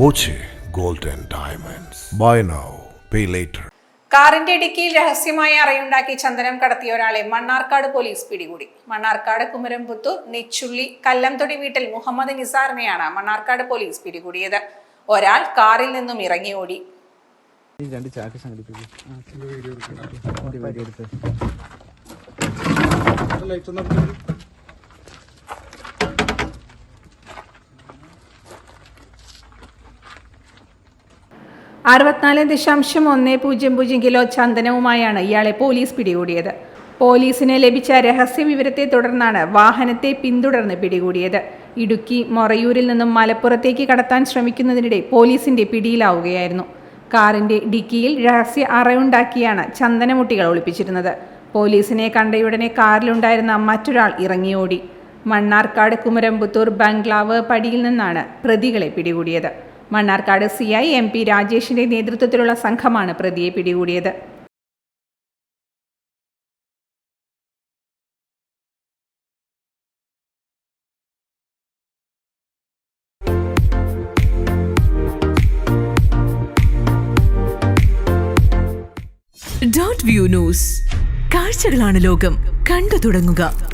Boche gold and diamonds. Buy now pay later. കാറിന്റെ ഇടുക്കിയിൽ രഹസ്യമായി അറയുണ്ടാക്കി ചന്ദനം കടത്തിയ ഒരാളെ മണ്ണാർക്കാട് പോലീസ് പിടികൂടി. മണ്ണാർക്കാട് കുമരംപുത്തൂർ നെച്ചുള്ളി കല്ലംതൊടി വീട്ടിൽ മുഹമ്മദ് നിസാറിനെയാണ് മണ്ണാർക്കാട് പോലീസ് പിടികൂടിയത്. ഒരാൾ കാറിൽ നിന്നും ഇറങ്ങി ഓടി. രണ്ട് ചാക്ക് സംഘടിപ്പിക്കും. അറുപത്തിനാല് ദശാംശം ഒന്ന് പൂജ്യം പൂജ്യം കിലോ ചന്ദനവുമായാണ് ഇയാളെ പോലീസ് പിടികൂടിയത്. പോലീസിന് ലഭിച്ച രഹസ്യ വിവരത്തെ തുടർന്നാണ് വാഹനത്തെ പിന്തുടർന്ന് പിടികൂടിയത്. ഇടുക്കി മൊറയൂരിൽ നിന്നും മലപ്പുറത്തേക്ക് കടത്താൻ ശ്രമിക്കുന്നതിനിടെ പോലീസിന്റെ പിടിയിലാവുകയായിരുന്നു. കാറിന്റെ ഡിക്കിയിൽ രഹസ്യ അറയുണ്ടാക്കിയാണ് ചന്ദനമുട്ടികൾ ഒളിപ്പിച്ചിരുന്നത്. പോലീസിനെ കണ്ടയുടനെ കാറിലുണ്ടായിരുന്ന മറ്റൊരാൾ ഇറങ്ങിയോടി. മണ്ണാർക്കാട് കുമരംപുത്തൂർ ബംഗ്ലാവ് പടിയിൽ നിന്നാണ് പ്രതികളെ പിടികൂടിയത്. Mannarkkad C I M P രാജേഷിന്റെ നേതൃത്വത്തിലുള്ള സംഘമാണ് പ്രതിയെ പിടികൂടിയത്. ഡോട്ട് വ്യൂ ന്യൂസ് കാഴ്ചകളാണ് ലോകം. കണ്ടു തുടങ്ങുക.